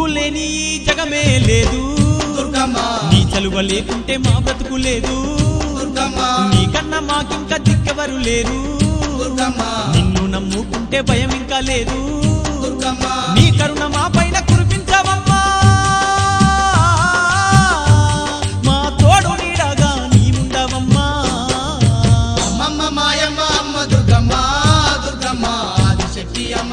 నువ్వు లేని ఈ జగమే లేదు. నీ చలువ లేకుంటే మా బ్రతుకు లేదు. నీకన్నా మాకింకా దిక్కెవరు లేరు. నిన్ను నమ్ముకుంటే భయం ఇంకా లేదు. నీ కరుణ మా పైన కురిపించవమ్మా. మా తోడు నీడగా నీవుండవమ్మా అమ్మమ్మ మాయమ్మ అమ్మ దుర్గమ్మ దుర్గమ్మ. ఆదిశక్తి అమ్మ